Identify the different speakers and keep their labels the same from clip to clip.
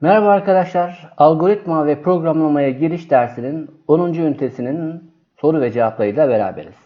Speaker 1: Merhaba arkadaşlar. Algoritma ve programlamaya giriş dersinin 10. ünitesinin soru ve cevaplarıyla beraberiz.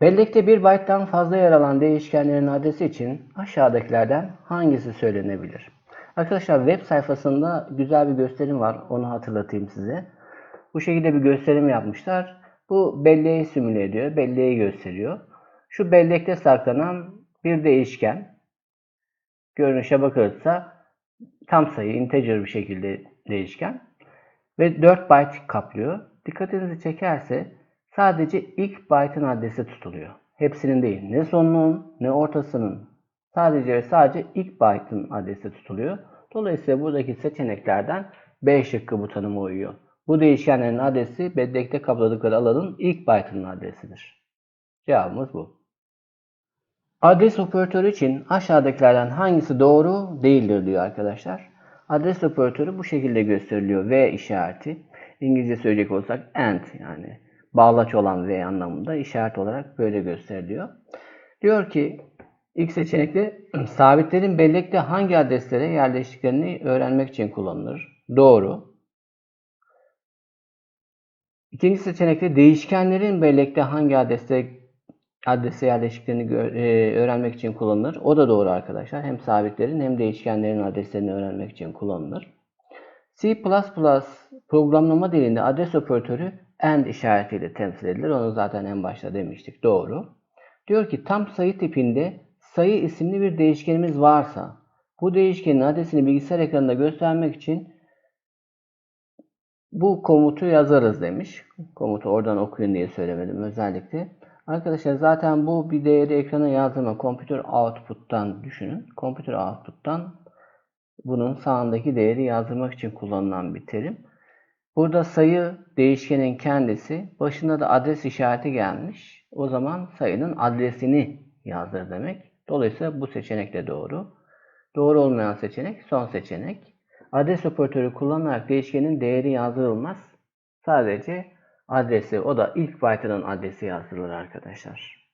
Speaker 1: Bellekte bir byte'dan fazla yer alan değişkenlerin adresi için aşağıdakilerden hangisi söylenebilir? Arkadaşlar web sayfasında güzel bir gösterim var. Onu hatırlatayım size. Bu şekilde bir gösterim yapmışlar. Bu belleği simüle ediyor. Belleği gösteriyor. Şu bellekte saklanan bir değişken. Görünüşe bakılırsa tam sayı, integer bir şekilde değişken. Ve 4 byte kaplıyor. Dikkatinizi çekerse sadece ilk byte'ın adresi tutuluyor. Hepsinin değil. Ne sonunun ne ortasının. Sadece ve sadece ilk byte'ın adresi tutuluyor. Dolayısıyla buradaki seçeneklerden B şıkkı bu tanıma uyuyor. Bu değişkenlerin adresi bellekte kapladıkları alanın ilk byte'ının adresidir. Cevabımız bu. Adres operatörü için aşağıdakilerden hangisi doğru değildir diyor arkadaşlar. Adres operatörü bu şekilde gösteriliyor. V işareti. İngilizce söyleyecek olsak AND yani bağlaç olan V anlamında işaret olarak böyle gösteriliyor. Diyor ki ilk seçenekte sabitlerin bellekte hangi adreslere yerleştiklerini öğrenmek için kullanılır. Doğru. İkinci seçenekte değişkenlerin bellekte hangi adreste adrese yerleşiklerini e, öğrenmek için kullanılır. O da doğru arkadaşlar. Hem sabitlerin hem değişkenlerin adreslerini öğrenmek için kullanılır. C++ programlama dilinde adres operatörü AND işaretiyle temsil edilir. Onu zaten en başta demiştik. Doğru. Diyor ki tam sayı tipinde sayı isimli bir değişkenimiz varsa bu değişkenin adresini bilgisayar ekranında göstermek için bu komutu yazarız demiş. Komutu oradan okuyun diye söylemedim özellikle. Arkadaşlar zaten bu bir değeri ekrana yazdırma. Computer output'tan düşünün. Computer output'tan bunun sağındaki değeri yazdırmak için kullanılan bir terim. Burada sayı değişkenin kendisi. Başında da adres işareti gelmiş. O zaman sayının adresini yazdır demek. Dolayısıyla bu seçenek de doğru. Doğru olmayan seçenek son seçenek. Adres operatörü kullanarak değişkenin değeri yazdırılmaz. Sadece adresi o da ilk byte'ının adresi yazdırılır arkadaşlar.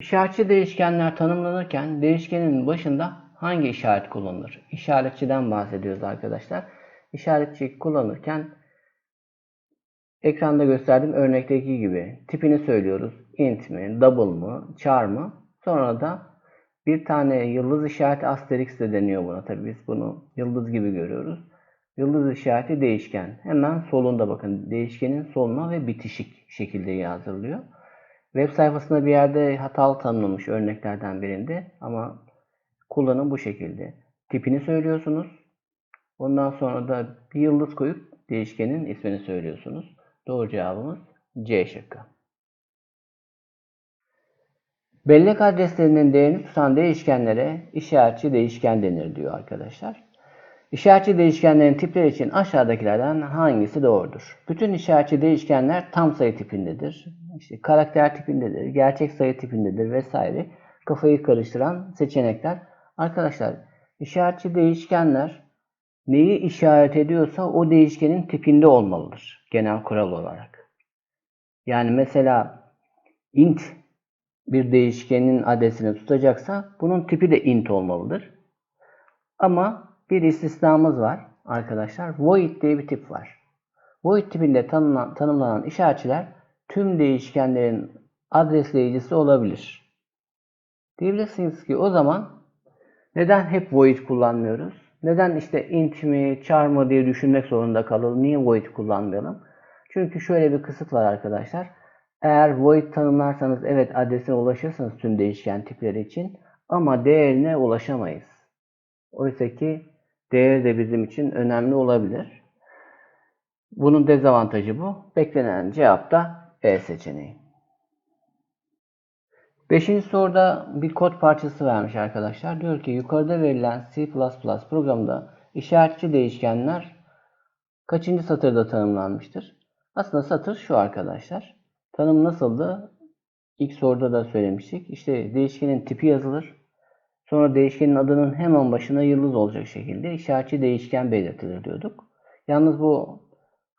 Speaker 1: İşaretçi değişkenler tanımlanırken değişkenin başında hangi işaret kullanılır? İşaretçiden bahsediyoruz arkadaşlar. İşaretçi kullanırken ekranda gösterdiğim örnekteki gibi tipini söylüyoruz. int mi, double mı, char mı? Sonra da bir tane yıldız işareti asterix de deniyor buna. Tabii biz bunu yıldız gibi görüyoruz. Yıldız işareti değişken. Hemen solunda bakın. Değişkenin soluna ve bitişik şekilde yazdırılıyor. Web sayfasında bir yerde hatalı tanımlamış örneklerden birinde ama kullanım bu şekilde. Tipini söylüyorsunuz. Ondan sonra da bir yıldız koyup değişkenin ismini söylüyorsunuz. Doğru cevabımız C şıkkı. Bellek adreslerinin değerini tutan değişkenlere işaretçi değişken denir diyor arkadaşlar. İşaretçi değişkenlerin tipleri için aşağıdakilerden hangisi doğrudur? Bütün işaretçi değişkenler tam sayı tipindedir. İşte karakter tipindedir, gerçek sayı tipindedir vesaire. Kafayı karıştıran seçenekler. Arkadaşlar işaretçi değişkenler neyi işaret ediyorsa o değişkenin tipinde olmalıdır. Genel kural olarak. Yani mesela int bir değişkenin adresini tutacaksa bunun tipi de int olmalıdır. Ama bir istisnamız var arkadaşlar. Void diye bir tip var. Void tipinde tanımlanan, tanımlanan işaretçiler tüm değişkenlerin adresleyicisi olabilir. Diyebilirsiniz ki o zaman neden hep void kullanmıyoruz? Neden işte int mi, char mı diye düşünmek zorunda kalalım? Niye void kullanmayalım? Çünkü şöyle bir kısıt var arkadaşlar. Eğer void tanımlarsanız evet adresine ulaşırsınız tüm değişken tipleri için ama değerine ulaşamayız. Oysa ki değer de bizim için önemli olabilir. Bunun dezavantajı bu. Beklenen cevap da E seçeneği. Beşinci soruda bir kod parçası vermiş arkadaşlar. Diyor ki yukarıda verilen C++ programda işaretçi değişkenler kaçıncı satırda tanımlanmıştır? Aslında satır şu arkadaşlar. Tanım nasıldı? İlk soruda da söylemiştik. İşte değişkenin tipi yazılır. Sonra değişkenin adının hemen başına yıldız olacak şekilde işaretçi değişken belirtilir diyorduk. Yalnız bu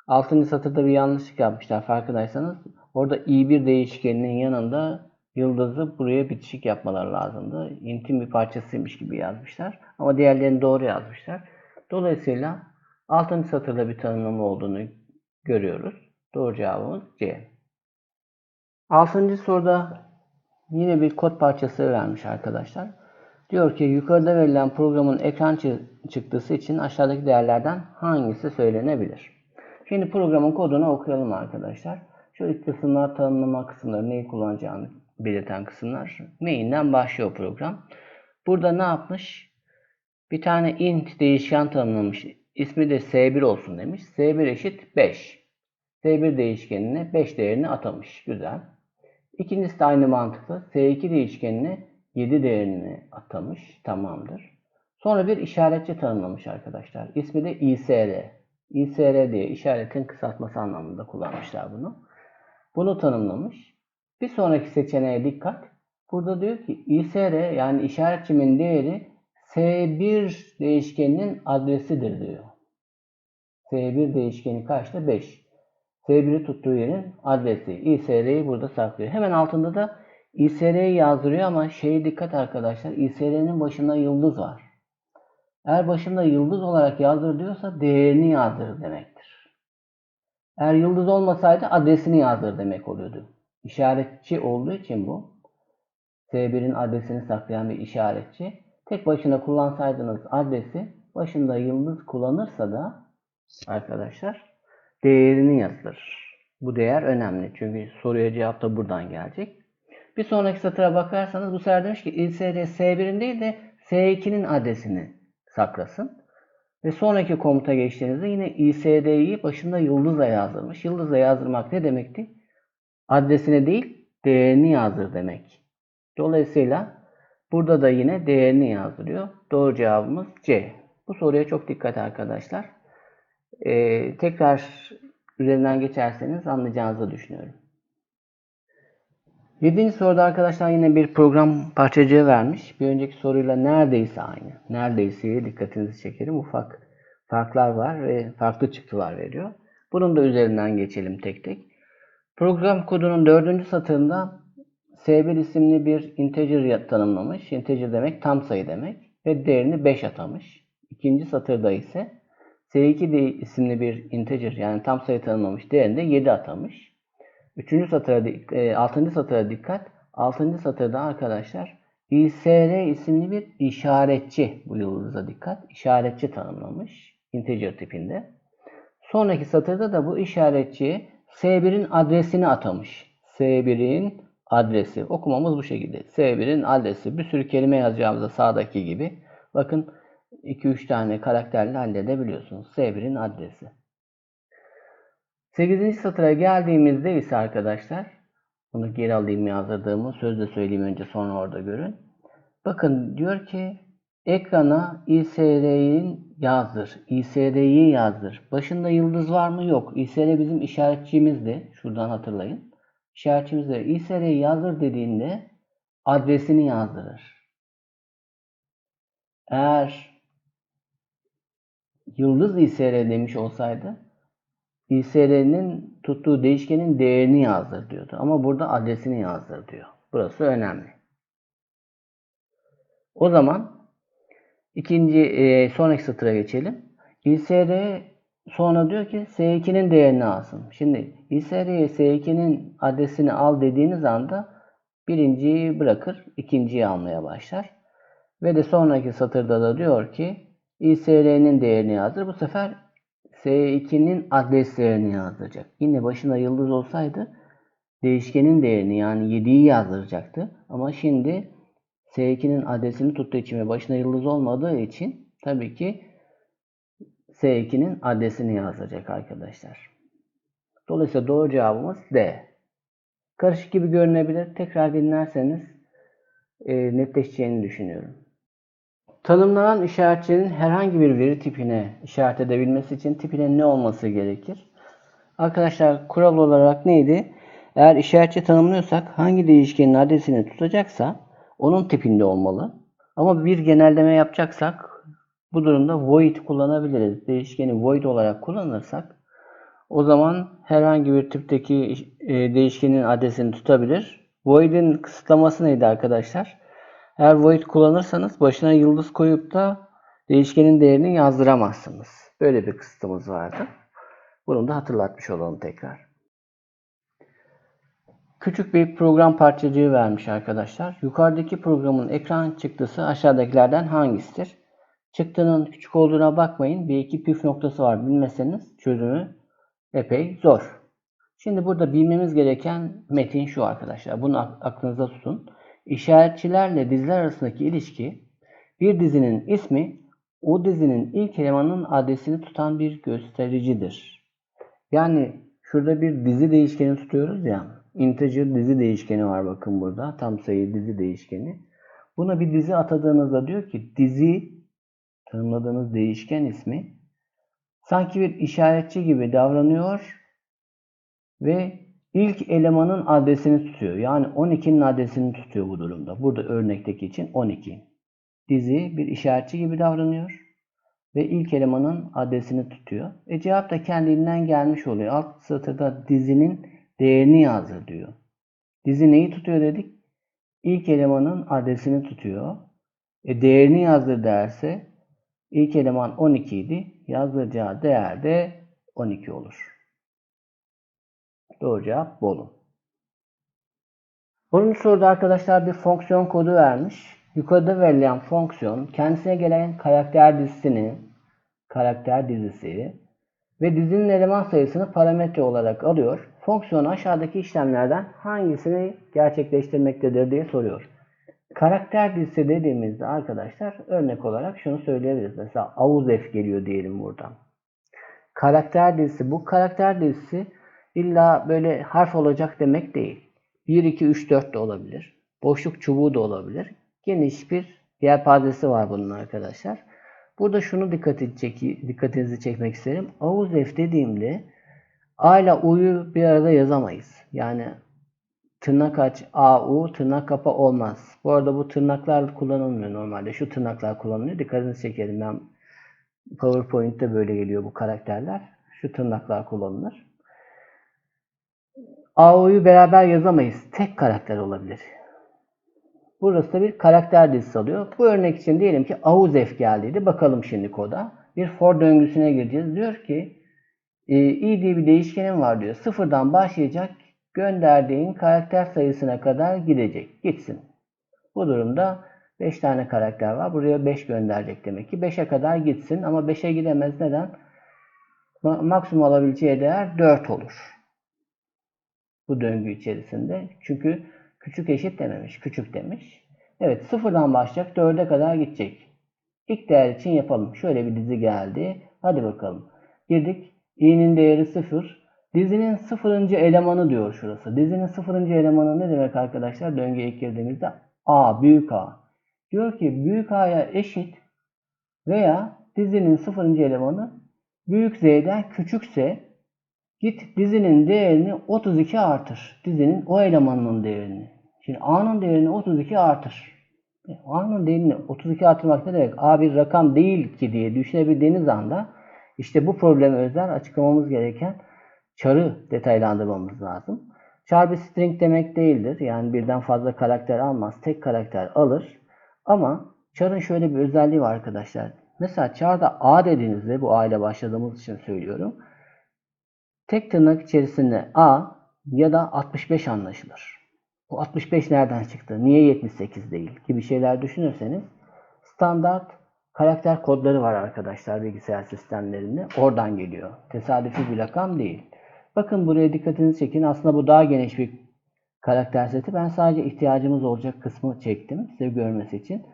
Speaker 1: 6. satırda bir yanlışlık yapmışlar farkındaysanız. Orada i1 değişkeninin yanında yıldızı buraya bitişik yapmaları lazımdı. İntin bir parçasıymış gibi yazmışlar. Ama diğerlerini doğru yazmışlar. Dolayısıyla 6. satırda bir tanımlama olduğunu görüyoruz. Doğru cevabımız C. 6. soruda yine bir kod parçası vermiş arkadaşlar. Diyor ki yukarıda verilen programın ekran çı- çıktısı için aşağıdaki değerlerden hangisi söylenebilir? Şimdi programın kodunu okuyalım arkadaşlar. İlk kısımlar tanımlama kısımları neyi kullanacağını belirten kısımlar. Main'den başlıyor program. Burada ne yapmış? Bir tane int değişken tanımlamış. İsmi de S1 olsun demiş. S1 eşit 5. S1 değişkenine 5 değerini atamış. Güzel. İkincisi de aynı mantıklı. S2 değişkenine 7 değerini atamış. Tamamdır. Sonra bir işaretçi tanımlamış arkadaşlar. İsmi de ISR. ISR diye işaretin kısaltması anlamında kullanmışlar bunu. Bunu tanımlamış. Bir sonraki seçeneğe dikkat. Burada diyor ki ISR yani işaretçimin değeri S1 değişkeninin adresidir diyor. S1 değişkeni kaçta? 5. S1'i tuttuğu yerin adresi. ISR'yi burada saklıyor. Hemen altında da ISR'yi yazdırıyor ama şeye dikkat arkadaşlar. ISR'nin başında yıldız var. Eğer başında yıldız olarak yazdır diyorsa değerini yazdır demektir. Eğer yıldız olmasaydı adresini yazdır demek oluyordu. İşaretçi olduğu için bu. S1'in adresini saklayan bir işaretçi. Tek başına kullansaydınız adresi başında yıldız kullanırsa da arkadaşlar değerini yazılır. Bu değer önemli. Çünkü soruya cevap da buradan gelecek. Bir sonraki satıra bakarsanız bu sefer demiş ki ISR S1'in değil de S2'nin adresini saklasın. Ve sonraki komuta geçtiğinizde yine ISD'yi başında yıldızla yazdırmış. Yıldızla yazdırmak ne demekti? Adresini değil, değerini yazdır demek. Dolayısıyla burada da yine değerini yazdırıyor. Doğru cevabımız C. Bu soruya çok dikkat arkadaşlar. Ee, tekrar üzerinden geçerseniz anlayacağınızı düşünüyorum. Yedinci soruda arkadaşlar yine bir program parçacığı vermiş. Bir önceki soruyla neredeyse aynı. Neredeyse dikkatinizi çekerim. Ufak farklar var ve farklı çıktılar veriyor. Bunun da üzerinden geçelim tek tek. Program kodunun dördüncü satırında S1 isimli bir integer tanımlamış. Integer demek tam sayı demek. Ve değerini 5 atamış. İkinci satırda ise S2 de isimli bir integer yani tam sayı tanımlamış. Değerini de 7 atamış. Üçüncü satıra, e, altıncı satıra dikkat. Altıncı satırda arkadaşlar ISR isimli bir işaretçi bu yıldıza dikkat. İşaretçi tanımlamış. Integer tipinde. Sonraki satırda da bu işaretçiye S1'in adresini atamış. S1'in adresi. Okumamız bu şekilde. S1'in adresi. Bir sürü kelime yazacağımızda sağdaki gibi. Bakın 2-3 tane karakterle halledebiliyorsunuz. S1'in adresi. 8. satıra geldiğimizde ise arkadaşlar bunu geri alayım yazdırdığımı sözde söyleyeyim önce sonra orada görün. Bakın diyor ki ekrana ISR'nin yazdır. ISR'yi yazdır. Başında yıldız var mı? Yok. ISR bizim işaretçimizdi. Şuradan hatırlayın. İşaretçimizde ISR'yi yazdır dediğinde adresini yazdırır. Eğer yıldız ISR demiş olsaydı ISR'nin tuttuğu değişkenin değerini yazdır diyordu. Ama burada adresini yazdır diyor. Burası önemli. O zaman ikinci e, sonraki satıra geçelim. ISR sonra diyor ki S2'nin değerini alsın. Şimdi ISR'ye S2'nin adresini al dediğiniz anda birinciyi bırakır, ikinciyi almaya başlar. Ve de sonraki satırda da diyor ki ISR'nin değerini yazdır. Bu sefer S2'nin adreslerini yazdıracak. Yine başında yıldız olsaydı değişkenin değerini yani 7'yi yazdıracaktı. Ama şimdi S2'nin adresini tuttuğu için ve başına yıldız olmadığı için tabii ki S2'nin adresini yazdıracak arkadaşlar. Dolayısıyla doğru cevabımız D. Karışık gibi görünebilir. Tekrar dinlerseniz e, netleşeceğini düşünüyorum. Tanımlanan işaretçinin herhangi bir veri tipine işaret edebilmesi için tipine ne olması gerekir? Arkadaşlar kural olarak neydi? Eğer işaretçi tanımlıyorsak hangi değişkenin adresini tutacaksa onun tipinde olmalı. Ama bir genelleme yapacaksak bu durumda void kullanabiliriz. Değişkeni void olarak kullanırsak o zaman herhangi bir tipteki e, değişkenin adresini tutabilir Void'in kısıtlaması neydi arkadaşlar? Eğer void kullanırsanız başına yıldız koyup da değişkenin değerini yazdıramazsınız. Böyle bir kısıtımız vardı. Bunu da hatırlatmış olalım tekrar. Küçük bir program parçacığı vermiş arkadaşlar. Yukarıdaki programın ekran çıktısı aşağıdakilerden hangisidir? Çıktının küçük olduğuna bakmayın. Bir iki püf noktası var. Bilmeseniz çözümü epey zor. Şimdi burada bilmemiz gereken metin şu arkadaşlar. Bunu aklınıza tutun. İşaretçilerle diziler arasındaki ilişki bir dizinin ismi o dizinin ilk elemanının adresini tutan bir göstericidir. Yani şurada bir dizi değişkeni tutuyoruz ya. Integer dizi değişkeni var bakın burada. Tam sayı dizi değişkeni. Buna bir dizi atadığınızda diyor ki dizi tanımladığınız değişken ismi sanki bir işaretçi gibi davranıyor ve ilk elemanın adresini tutuyor. Yani 12'nin adresini tutuyor bu durumda. Burada örnekteki için 12. Dizi bir işaretçi gibi davranıyor ve ilk elemanın adresini tutuyor. E cevap da kendiliğinden gelmiş oluyor. Alt satırda dizinin değerini yazdır diyor. Dizi neyi tutuyor dedik? İlk elemanın adresini tutuyor. E değerini yazdır derse ilk eleman 12 idi. Yazdıracağı değer de 12 olur. Doğru cevap Bolu. 10. soruda arkadaşlar bir fonksiyon kodu vermiş. Yukarıda verilen fonksiyon kendisine gelen karakter dizisini karakter dizisi ve dizinin eleman sayısını parametre olarak alıyor. Fonksiyon aşağıdaki işlemlerden hangisini gerçekleştirmektedir diye soruyor. Karakter dizisi dediğimizde arkadaşlar örnek olarak şunu söyleyebiliriz. Mesela avuzef geliyor diyelim buradan. Karakter dizisi bu karakter dizisi illa böyle harf olacak demek değil. 1, 2, 3, 4 de olabilir. Boşluk çubuğu da olabilir. Geniş bir yelpazesi var bunun arkadaşlar. Burada şunu dikkati çeki, dikkatinizi çekmek isterim. Avuzef dediğimde A ile U'yu bir arada yazamayız. Yani tırnak aç A, U, tırnak kapa olmaz. Bu arada bu tırnaklar kullanılmıyor normalde. Şu tırnaklar kullanılıyor. Dikkatinizi çekelim. Ben PowerPoint'te böyle geliyor bu karakterler. Şu tırnaklar kullanılır. AO'yu beraber yazamayız. Tek karakter olabilir. Burası da bir karakter dizisi alıyor. Bu örnek için diyelim ki AUZEF geldiydi. Bakalım şimdi koda. Bir for döngüsüne gireceğiz. Diyor ki e, i diye bir değişkenim var diyor. Sıfırdan başlayacak. Gönderdiğin karakter sayısına kadar gidecek. Gitsin. Bu durumda 5 tane karakter var. Buraya 5 gönderecek demek ki. 5'e kadar gitsin ama 5'e gidemez. Neden? Maksimum alabileceği değer 4 olur. Bu döngü içerisinde. Çünkü küçük eşit dememiş. Küçük demiş. Evet sıfırdan başlayacak. 4'e kadar gidecek. İlk değer için yapalım. Şöyle bir dizi geldi. Hadi bakalım. Girdik. i'nin değeri 0. Dizinin sıfırıncı elemanı diyor şurası. Dizinin sıfırıncı elemanı ne demek arkadaşlar? Döngüye ilk girdiğimizde A, büyük A. Diyor ki büyük A'ya eşit veya dizinin sıfırıncı elemanı büyük Z'den küçükse git dizinin değerini 32 artır. Dizinin o elemanının değerini. Şimdi A'nın değerini 32 artır. E, A'nın değerini 32 artırmak ne demek? A bir rakam değil ki diye düşünebildiğiniz anda işte bu probleme özel açıklamamız gereken çarı detaylandırmamız lazım. Char bir string demek değildir. Yani birden fazla karakter almaz. Tek karakter alır. Ama char'ın şöyle bir özelliği var arkadaşlar. Mesela char'da a dediğinizde bu a ile başladığımız için söylüyorum. Tek tırnak içerisinde a ya da 65 anlaşılır. Bu 65 nereden çıktı? Niye 78 değil? Gibi şeyler düşünürseniz standart karakter kodları var arkadaşlar bilgisayar sistemlerinde. Oradan geliyor. Tesadüfi bir rakam değil. Bakın buraya dikkatinizi çekin. Aslında bu daha geniş bir karakter seti. Ben sadece ihtiyacımız olacak kısmı çektim size görmesi için.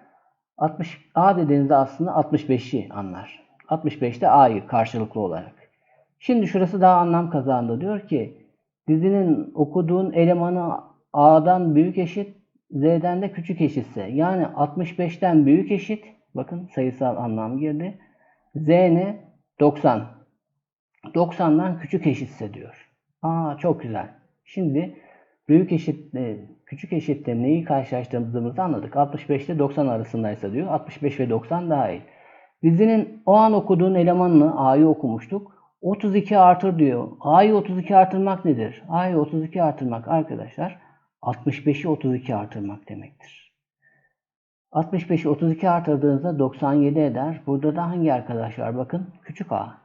Speaker 1: 60 A dediğinizde aslında 65'i anlar. 65'te A'yı karşılıklı olarak. Şimdi şurası daha anlam kazandı. Diyor ki dizinin okuduğun elemanı A'dan büyük eşit, Z'den de küçük eşitse. Yani 65'ten büyük eşit. Bakın sayısal anlam girdi. Z ne? 90. 90'dan küçük eşitse diyor. Aa çok güzel. Şimdi büyük eşitle küçük eşitle neyi karşılaştırdığımızı anladık. 65 ile 90 arasındaysa diyor. 65 ve 90 daha iyi. Dizinin o an okuduğun elemanını A'yı okumuştuk. 32 artır diyor. A'yı 32 artırmak nedir? A'yı 32 artırmak arkadaşlar 65'i 32 artırmak demektir. 65'i 32 artırdığınızda 97 eder. Burada da hangi arkadaş var? Bakın küçük a.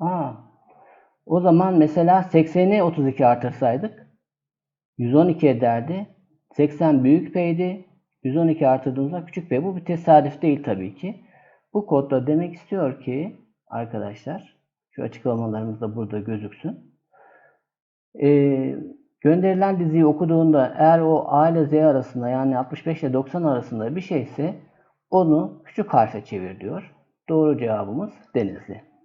Speaker 1: Aa, o zaman mesela 80'i 32 artırsaydık 112 ederdi. 80 büyük P'ydi. 112 artırdığımızda küçük P. Bu bir tesadüf değil tabii ki. Bu kodda demek istiyor ki arkadaşlar şu açıklamalarımız da burada gözüksün. Ee, gönderilen diziyi okuduğunda eğer o A ile Z arasında yani 65 ile 90 arasında bir şeyse onu küçük harfe çevir diyor. Doğru cevabımız Denizli.